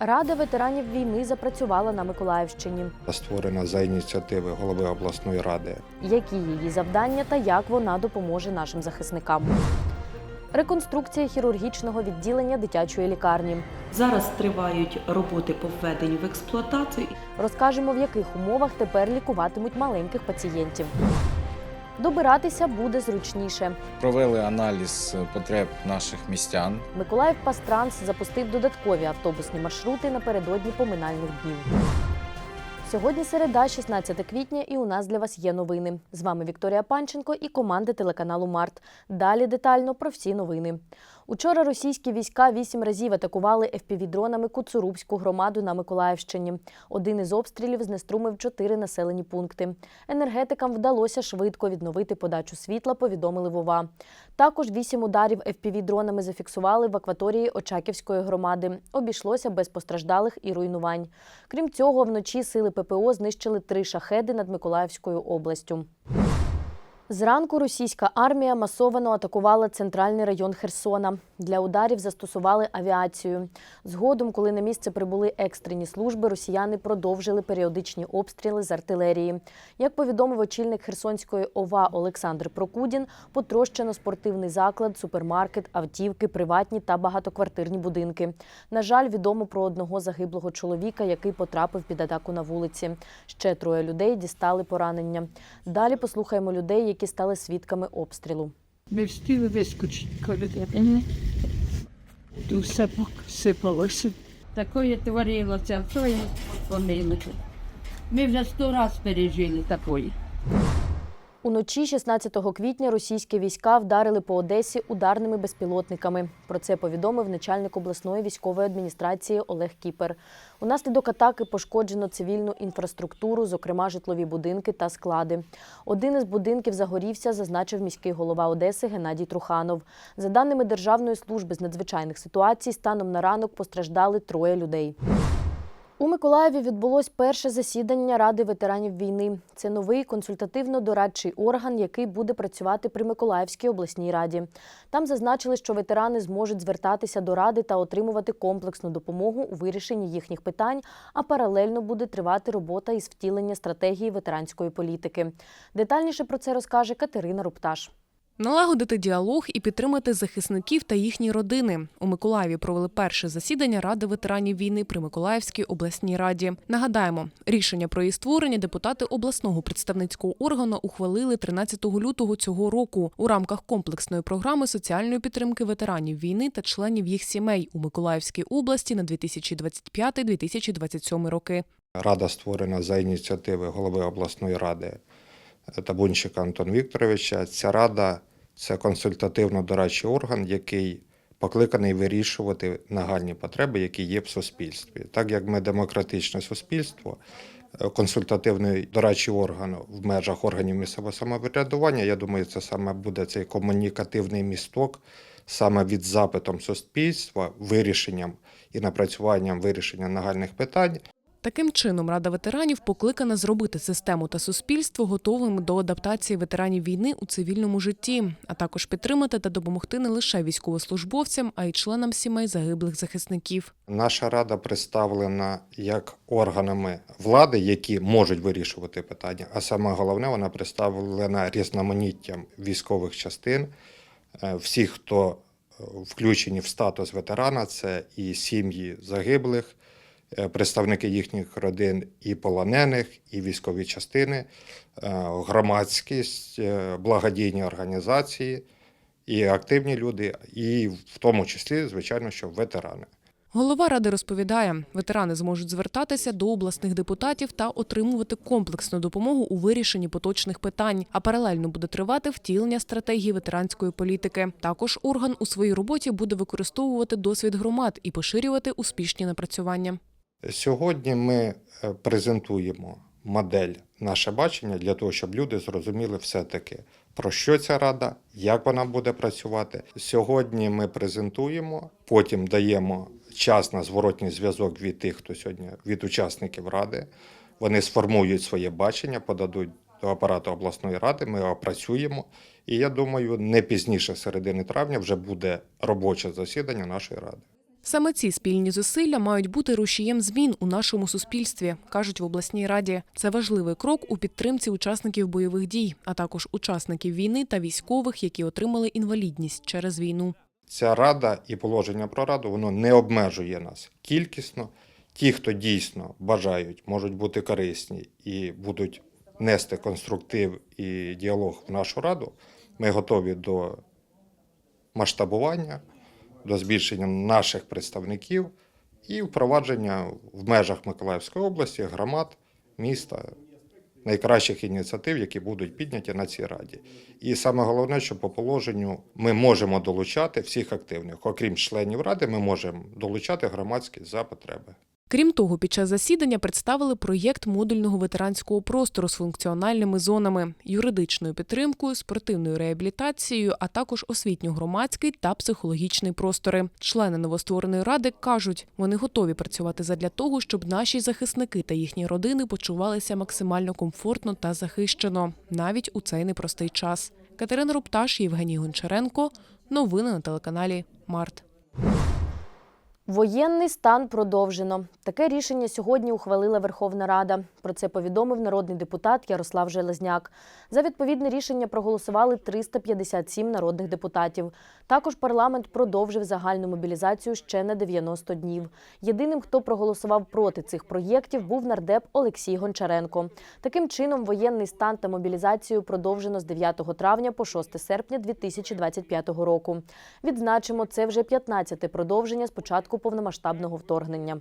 Рада ветеранів війни запрацювала на Миколаївщині. створена за ініціативи голови обласної ради. Які її завдання та як вона допоможе нашим захисникам? Реконструкція хірургічного відділення дитячої лікарні. Зараз тривають роботи по введенню в експлуатацію. Розкажемо, в яких умовах тепер лікуватимуть маленьких пацієнтів. Добиратися буде зручніше. Провели аналіз потреб наших містян. Миколаїв Пастранс запустив додаткові автобусні маршрути напередодні поминальних днів. Сьогодні середа, 16 квітня, і у нас для вас є новини. З вами Вікторія Панченко і команда телеканалу Март. Далі детально про всі новини. Учора російські війська вісім разів атакували FPV-дронами Куцурубську громаду на Миколаївщині. Один із обстрілів знеструмив чотири населені пункти. Енергетикам вдалося швидко відновити подачу світла, повідомили Вова. Також вісім ударів FPV-дронами зафіксували в акваторії Очаківської громади. Обійшлося без постраждалих і руйнувань. Крім цього, вночі сили ППО знищили три шахеди над Миколаївською областю. Зранку російська армія масовано атакувала центральний район Херсона. Для ударів застосували авіацію. Згодом, коли на місце прибули екстрені служби, росіяни продовжили періодичні обстріли з артилерії. Як повідомив очільник Херсонської ОВА Олександр Прокудін, потрощено спортивний заклад, супермаркет, автівки, приватні та багатоквартирні будинки. На жаль, відомо про одного загиблого чоловіка, який потрапив під атаку на вулиці. Ще троє людей дістали поранення. Далі послухаємо людей, які стали свідками обстрілу. Ми встигли вискочити, коли Тут все посипалося. Такое творилося, то я помилити. Ми вже сто раз пережили такої. Уночі 16 квітня російські війська вдарили по Одесі ударними безпілотниками. Про це повідомив начальник обласної військової адміністрації Олег Кіпер. Унаслідок атаки пошкоджено цивільну інфраструктуру, зокрема житлові будинки та склади. Один із будинків загорівся, зазначив міський голова Одеси Геннадій Труханов. За даними Державної служби з надзвичайних ситуацій, станом на ранок постраждали троє людей. У Миколаєві відбулось перше засідання Ради ветеранів війни. Це новий консультативно-дорадчий орган, який буде працювати при Миколаївській обласній раді. Там зазначили, що ветерани зможуть звертатися до ради та отримувати комплексну допомогу у вирішенні їхніх питань, а паралельно буде тривати робота із втілення стратегії ветеранської політики. Детальніше про це розкаже Катерина Рупташ. Налагодити діалог і підтримати захисників та їхні родини. У Миколаєві провели перше засідання Ради ветеранів війни при Миколаївській обласній раді. Нагадаємо, рішення про її створення депутати обласного представницького органу ухвалили 13 лютого цього року у рамках комплексної програми соціальної підтримки ветеранів війни та членів їх сімей у Миколаївській області на 2025-2027 роки. Рада створена за ініціативи голови обласної ради Табунчика Антона Вікторовича. Ця рада це консультативно-дорадчий орган, який покликаний вирішувати нагальні потреби, які є в суспільстві. Так як ми демократичне суспільство, е, консультативний дорадчий орган в межах органів місцевого самоврядування, я думаю, це саме буде цей комунікативний місток саме від запитом суспільства, вирішенням і напрацюванням вирішення нагальних питань Таким чином, Рада ветеранів покликана зробити систему та суспільство готовими до адаптації ветеранів війни у цивільному житті, а також підтримати та допомогти не лише військовослужбовцям, а й членам сімей загиблих захисників. Наша рада представлена як органами влади, які можуть вирішувати питання. А саме головне, вона представлена різноманіттям військових частин. Е, Всі, хто е, включені в статус ветерана, це і сім'ї загиблих, представники їхніх родин, і полонених, і військові частини, е, громадськість, е, благодійні організації, і активні люди, і в тому числі, звичайно, що ветерани. Голова ради розповідає, ветерани зможуть звертатися до обласних депутатів та отримувати комплексну допомогу у вирішенні поточних питань. А паралельно буде тривати втілення стратегії ветеранської політики. Також орган у своїй роботі буде використовувати досвід громад і поширювати успішні напрацювання. Сьогодні ми е, презентуємо модель наше бачення для того, щоб люди зрозуміли все-таки, про що ця рада, як вона буде працювати. Сьогодні ми презентуємо, потім даємо час на зворотній зв'язок від тих, хто сьогодні від учасників ради. Вони сформують своє бачення, подадуть до апарату обласної ради. Ми опрацюємо. І я думаю, не пізніше середини травня вже буде робоче засідання нашої ради. Саме ці спільні зусилля мають бути рушієм змін у нашому суспільстві, кажуть в обласній раді. Це важливий крок у підтримці учасників бойових дій, а також учасників війни та військових, які отримали інвалідність через війну. Ця рада і положення про раду воно не обмежує нас кількісно. Ті, хто дійсно бажають, можуть бути корисні і будуть нести конструктив і діалог в нашу раду. Ми готові до масштабування, до збільшення наших представників і впровадження в межах Миколаївської області, громад, міста найкращих ініціатив, які будуть підняті на цій раді. І саме головне, що по положенню ми можемо долучати всіх активних. Окрім членів ради, ми можемо долучати громадськість за потреби. Крім того, під час засідання представили проєкт модульного ветеранського простору з функціональними зонами, юридичною підтримкою, спортивною реабілітацією, а також освітньо-громадський та психологічний простори. Члени новоствореної ради кажуть, вони готові працювати задля того, щоб наші захисники та їхні родини почувалися максимально комфортно та захищено, навіть у цей непростий час. Катерина Рупташ, Євгеній Гончаренко. Новини на телеканалі Март. Воєнний стан продовжено. Таке рішення сьогодні ухвалила Верховна Рада. Про це повідомив народний депутат Ярослав Железняк. За відповідне рішення проголосували 357 народних депутатів. Також парламент продовжив загальну мобілізацію ще на 90 днів. Єдиним, хто проголосував проти цих проєктів, був нардеп Олексій Гончаренко. Таким чином, воєнний стан та мобілізацію продовжено з 9 травня по 6 серпня 2025 року. Відзначимо, це вже 15-те продовження з початку повномасштабного вторгнення.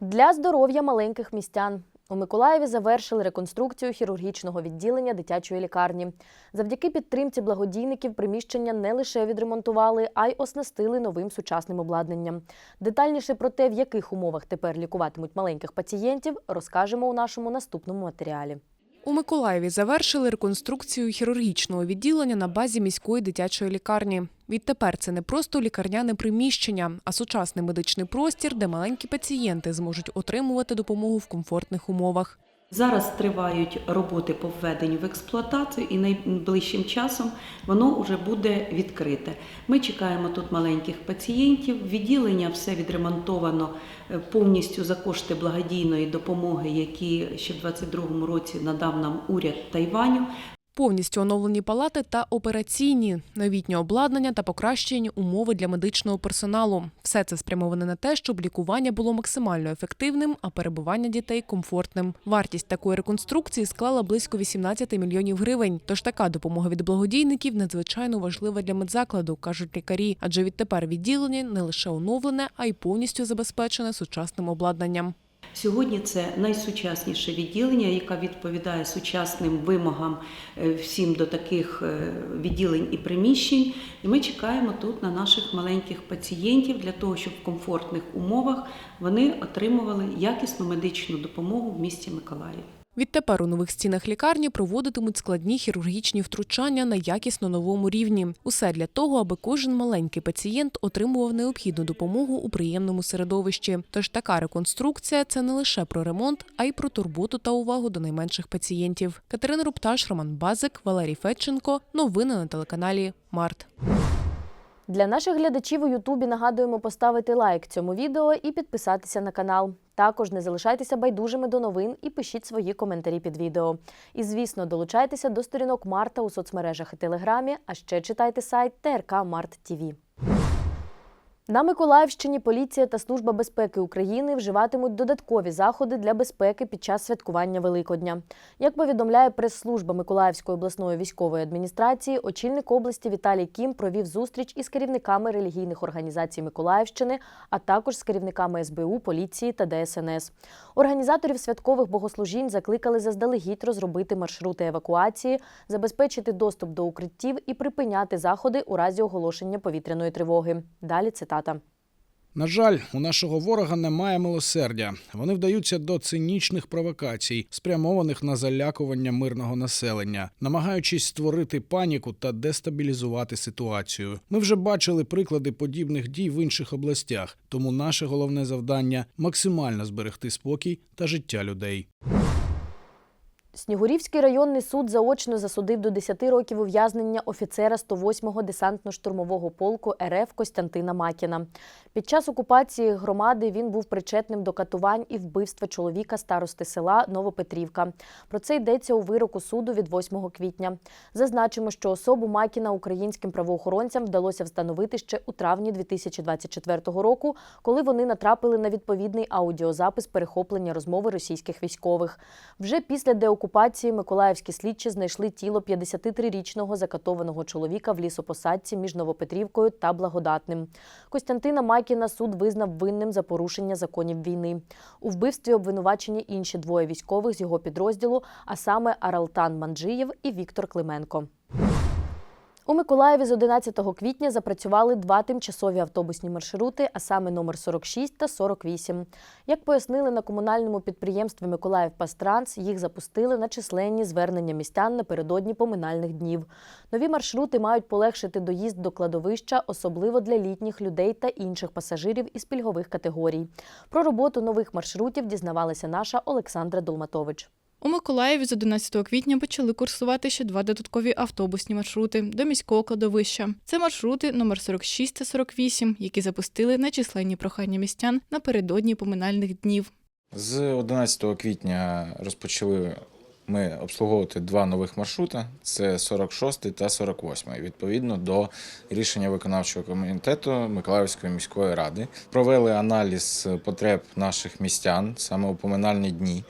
Для здоров'я маленьких містян у Миколаєві завершили реконструкцію хірургічного відділення дитячої лікарні. Завдяки підтримці благодійників приміщення не лише відремонтували, а й оснастили новим сучасним обладнанням. Детальніше про те, в яких умовах тепер лікуватимуть маленьких пацієнтів, розкажемо у нашому наступному матеріалі. У Миколаєві завершили реконструкцію хірургічного відділення на базі міської дитячої лікарні. Відтепер це не просто лікарняне приміщення, а сучасний медичний простір, де маленькі пацієнти зможуть отримувати допомогу в комфортних умовах. Зараз тривають роботи по введенню в експлуатацію, і найближчим часом воно вже буде відкрите. Ми чекаємо тут маленьких пацієнтів. Відділення все відремонтовано е, повністю за кошти благодійної допомоги, які ще в 2022 році надав нам уряд Тайваню. Повністю оновлені палати та операційні, новітнє обладнання та покращені умови для медичного персоналу. Все це спрямоване на те, щоб лікування було максимально ефективним, а перебування дітей комфортним. Вартість такої реконструкції склала близько 18 мільйонів гривень. Тож така допомога від благодійників надзвичайно важлива для медзакладу, кажуть лікарі. Адже відтепер відділення не лише оновлене, а й повністю забезпечене сучасним обладнанням. Сьогодні це найсучасніше відділення, яке відповідає сучасним вимогам е, всім до таких е, відділень і приміщень. І ми чекаємо тут на наших маленьких пацієнтів для того, щоб в комфортних умовах вони отримували якісну медичну допомогу в місті Миколаїв. Відтепер у нових стінах лікарні проводитимуть складні хірургічні втручання на якісно новому рівні. Усе для того, аби кожен маленький пацієнт отримував необхідну допомогу у приємному середовищі. Тож така реконструкція це не лише про ремонт, а й про турботу та увагу до найменших пацієнтів. Катерина Рупташ, Роман Базик, Валерій Федченко. Новини на телеканалі Март. Для наших глядачів у Ютубі нагадуємо поставити лайк цьому відео і підписатися на канал. Також не залишайтеся байдужими до новин і пишіть свої коментарі під відео. І, звісно, долучайтеся до сторінок Марта у соцмережах і Телеграмі, а ще читайте сайт ТРК Март ТІВІ. На Миколаївщині поліція та Служба безпеки України вживатимуть додаткові заходи для безпеки під час святкування Великодня. Як повідомляє прес-служба Миколаївської обласної військової адміністрації, очільник області Віталій Кім провів зустріч із керівниками релігійних організацій Миколаївщини, а також з керівниками СБУ, поліції та ДСНС. Організаторів святкових богослужінь закликали заздалегідь розробити маршрути евакуації, забезпечити доступ до укриттів і припиняти заходи у разі оголошення повітряної тривоги. Далі цитата. На жаль, у нашого ворога немає милосердя. Вони вдаються до цинічних провокацій, спрямованих на залякування мирного населення, намагаючись створити паніку та дестабілізувати ситуацію. Ми вже бачили приклади подібних дій в інших областях, тому наше головне завдання максимально зберегти спокій та життя людей. Снігурівський районний суд заочно засудив до 10 років ув'язнення офіцера 108-го десантно-штурмового полку РФ Костянтина Макіна. Під час окупації громади він був причетним до катувань і вбивства чоловіка старости села Новопетрівка. Про це йдеться у вироку суду від 8 квітня. Зазначимо, що особу Макіна українським правоохоронцям вдалося встановити ще у травні 2024 року, коли вони натрапили на відповідний аудіозапис перехоплення розмови російських військових. Вже після деокупації миколаївські слідчі знайшли тіло 53-річного закатованого чоловіка в лісопосадці між Новопетрівкою та Благодатним. Костянтина Макіна суд визнав винним за порушення законів війни. У вбивстві обвинувачені інші двоє військових з його підрозділу, а саме Аралтан Манджиєв і Віктор Клименко. У Миколаєві з 11 квітня запрацювали два тимчасові автобусні маршрути, а саме номер 46 та 48. Як пояснили на комунальному підприємстві Миколаїв Пастранс, їх запустили на численні звернення містян напередодні поминальних днів. Нові маршрути мають полегшити доїзд до кладовища, особливо для літніх людей та інших пасажирів із пільгових категорій. Про роботу нових маршрутів дізнавалася наша Олександра Долматович. У Миколаєві з 11 квітня почали курсувати ще два додаткові автобусні маршрути до міського кладовища. Це маршрути номер 46 та 48, які запустили на численні прохання містян напередодні поминальних днів. З 11 квітня розпочали ми обслуговувати два нових маршрути: це 46 та 48, відповідно до рішення виконавчого комітету Миколаївської міської ради. Провели аналіз потреб наших містян саме у поминальні дні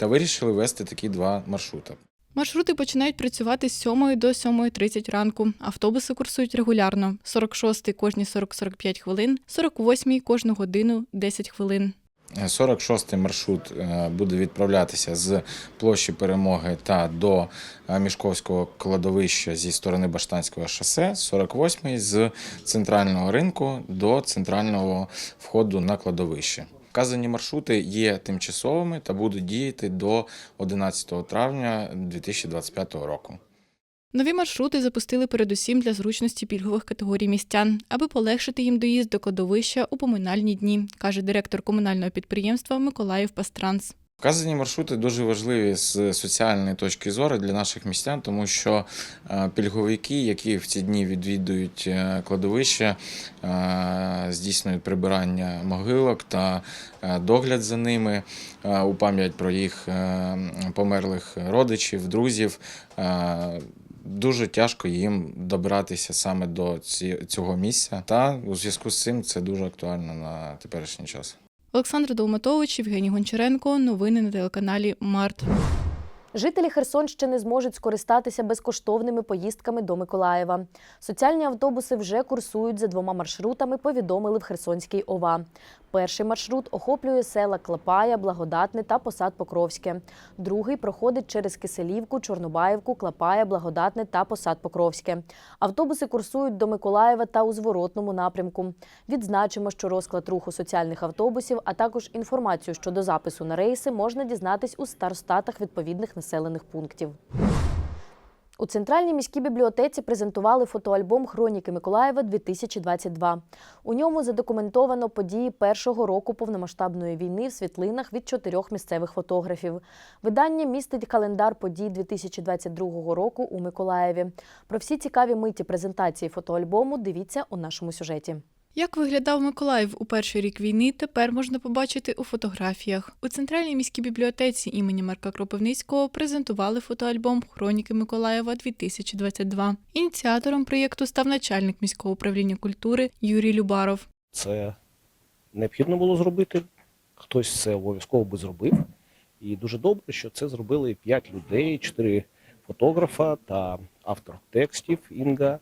та вирішили вести такі два маршрути. Маршрути починають працювати з 7 до 7.30 ранку. Автобуси курсують регулярно: 46 кожні 40-45 хвилин, 48-й кожну годину 10 хвилин. 46-й маршрут е, буде відправлятися з площі Перемоги та до е, Мішковського кладовища зі сторони Баштанського шосе, 48-й з центрального ринку до центрального входу на кладовище. Вказані маршрути є тимчасовими та будуть діяти до 11 травня 2025 року. Нові маршрути запустили передусім для зручності пільгових категорій містян, аби полегшити їм доїзд до кладовища у поминальні дні, каже директор комунального підприємства Миколаїв Пастранс. Вказані маршрути дуже важливі з соціальної точки зору для наших містян, тому що е, пільговики, які в ці дні відвідують е, кладовище, е, здійснюють прибирання могилок та догляд за ними у пам'ять про їх померлих родичів, друзів. Дуже тяжко їм добиратися саме до цього місця, та у зв'язку з цим це дуже актуально на теперішній час. Олександр Долматович, Євгеній Гончаренко. Новини на телеканалі Март. Жителі Херсонщини зможуть скористатися безкоштовними поїздками до Миколаєва. Соціальні автобуси вже курсують за двома маршрутами, повідомили в Херсонській ОВА. Перший маршрут охоплює села Клапая, Благодатне та Посад Покровське. Другий проходить через Киселівку, Чорнобаївку, Клапая, Благодатне та Посад Покровське. Автобуси курсують до Миколаєва та у зворотному напрямку. Відзначимо, що розклад руху соціальних автобусів, а також інформацію щодо запису на рейси можна дізнатись у старостатах відповідних населених пунктів. У центральній міській бібліотеці презентували фотоальбом Хроніки Миколаєва 2022. У ньому задокументовано події першого року повномасштабної війни в світлинах від чотирьох місцевих фотографів. Видання містить календар подій 2022 року у Миколаєві. Про всі цікаві миті презентації фотоальбому дивіться у нашому сюжеті. Як виглядав Миколаїв у перший рік війни, тепер можна побачити у фотографіях. У центральній міській бібліотеці імені Марка Кропивницького презентували фотоальбом Хроніки Миколаєва 2022. Ініціатором проєкту став начальник міського управління культури Юрій Любаров. Це необхідно було зробити. Хтось це обов'язково би зробив. І дуже добре, що це зробили п'ять людей, чотири фотографа та автор текстів Інга.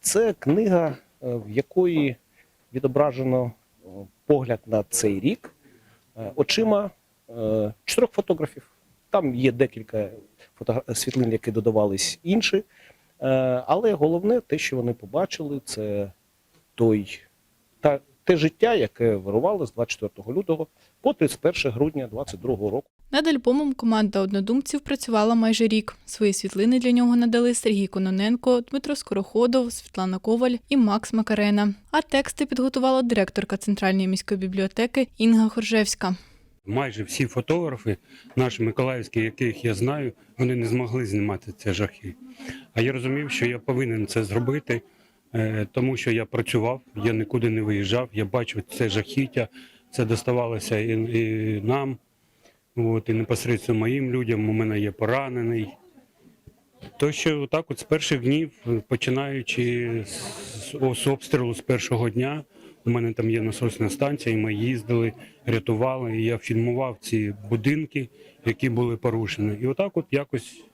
Це книга, е, в якої відображено е, погляд на цей рік е, очима е, чотирьох фотографів. Там є декілька світлин, які додавались інші. Але головне, те, що вони побачили, це той та те життя, яке вирувало з 24 лютого по 31 грудня 2022 року. Над альбомом команда однодумців працювала майже рік. Свої світлини для нього надали Сергій Кононенко, Дмитро Скороходов, Світлана Коваль і Макс Макарена. А тексти підготувала директорка Центральної міської бібліотеки Інга Хоржевська. Майже всі фотографи, наші миколаївські, яких я знаю, вони не змогли знімати ці жахи. А я розумів, що я повинен це зробити, тому що я працював, я нікуди не виїжджав, я бачив це жахіття, це доставалося і, і нам, от, і непосередньо моїм людям. У мене є поранений. То що так, от з перших днів, починаючи з, з обстрілу з першого дня, у мене там є насосна станція, і ми їздили, рятували. І я фільмував ці будинки, які були порушені. І отак, от якось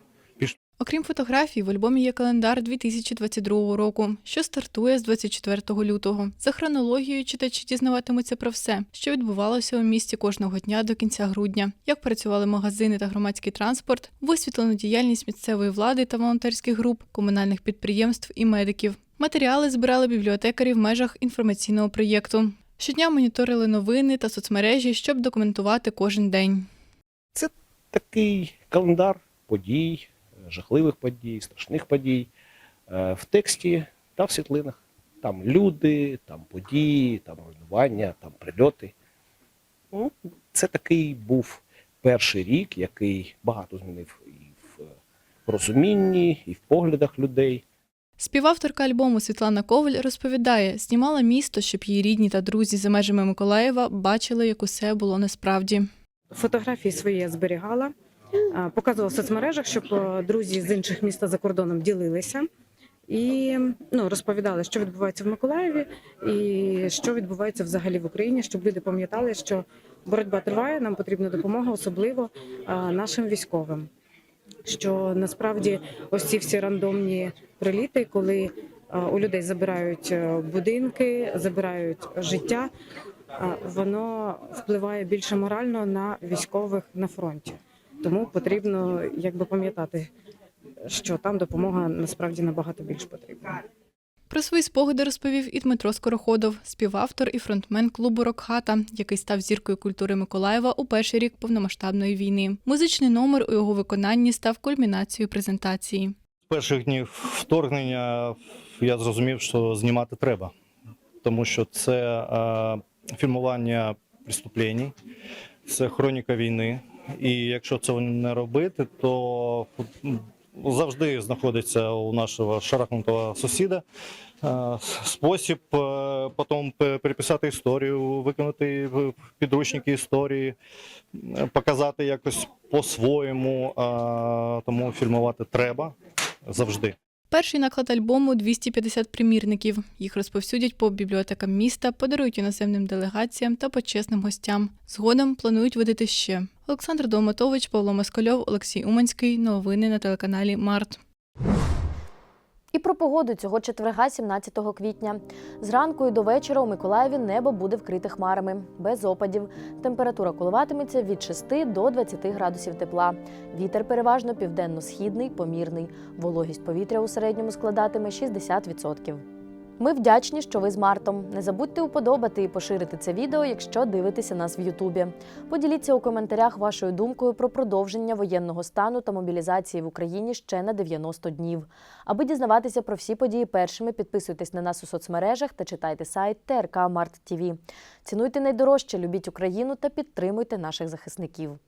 Окрім фотографій, в альбомі є календар 2022 року, що стартує з 24 лютого. За хронологією читачі дізнаватимуться про все, що відбувалося у місті кожного дня до кінця грудня, як працювали магазини та громадський транспорт, висвітлену діяльність місцевої влади та волонтерських груп, комунальних підприємств і медиків. Матеріали збирали бібліотекарі в межах інформаційного проєкту. Щодня моніторили новини та соцмережі, щоб документувати кожен день. Це Такий календар подій, жахливих подій, страшних подій е, в тексті та в світлинах. Там люди, там події, там руйнування, там прильоти. Ну, це такий був перший рік, який багато змінив і в розумінні, і в поглядах людей. Співавторка альбому Світлана Коваль розповідає, знімала місто, щоб її рідні та друзі за межами Миколаєва бачили, як усе було насправді. Фотографії свої я зберігала, а, показувала в соцмережах, щоб е, друзі з інших міст за кордоном ділилися і ну, розповідали, що відбувається в Миколаєві і що відбувається взагалі в Україні, щоб люди пам'ятали, що боротьба триває, нам потрібна допомога, особливо а, нашим військовим. Що насправді ось ці всі рандомні приліти, коли а, у людей забирають е, будинки, забирають життя, воно впливає більше морально на військових на фронті. Тому потрібно якби пам'ятати, що там допомога насправді набагато більш потрібна. Про свої спогади розповів і Дмитро Скороходов, співавтор і фронтмен клубу Рокхата, який став зіркою культури Миколаєва у перший рік повномасштабної війни. Музичний номер у його виконанні став кульмінацією презентації. З перших днів вторгнення я зрозумів, що знімати треба, тому що це е, фільмування преступлень, це хроніка війни. І якщо цього не робити, то завжди знаходиться у нашого шарахнутого сусіда е, спосіб е, потім переписати історію, виконати підручники історії, показати якось по-своєму. е, Тому фільмувати треба завжди. Перший наклад альбому 250 примірників. Їх розповсюдять по бібліотекам міста, подарують іноземним делегаціям та почесним гостям. Згодом планують видати ще. Олександр Долматович, Павло Москольов, Олексій Уманський. Новини на телеканалі Март. І про погоду цього четверга, 17 квітня. Зранку і до вечора у Миколаєві небо буде вкрите хмарами, без опадів. Температура коливатиметься від 6 до 20 градусів тепла. Вітер переважно південно-східний, помірний. Вологість повітря у середньому складатиме 60%. Ми вдячні, що ви з Мартом. Не забудьте уподобати і поширити це відео, якщо дивитеся нас в Ютубі. Поділіться у коментарях вашою думкою про продовження воєнного стану та мобілізації в Україні ще на 90 днів. Аби дізнаватися про всі події першими, підписуйтесь на нас у соцмережах та читайте сайт ТРК Март ТІВІ. Цінуйте найдорожче, любіть Україну та підтримуйте наших захисників.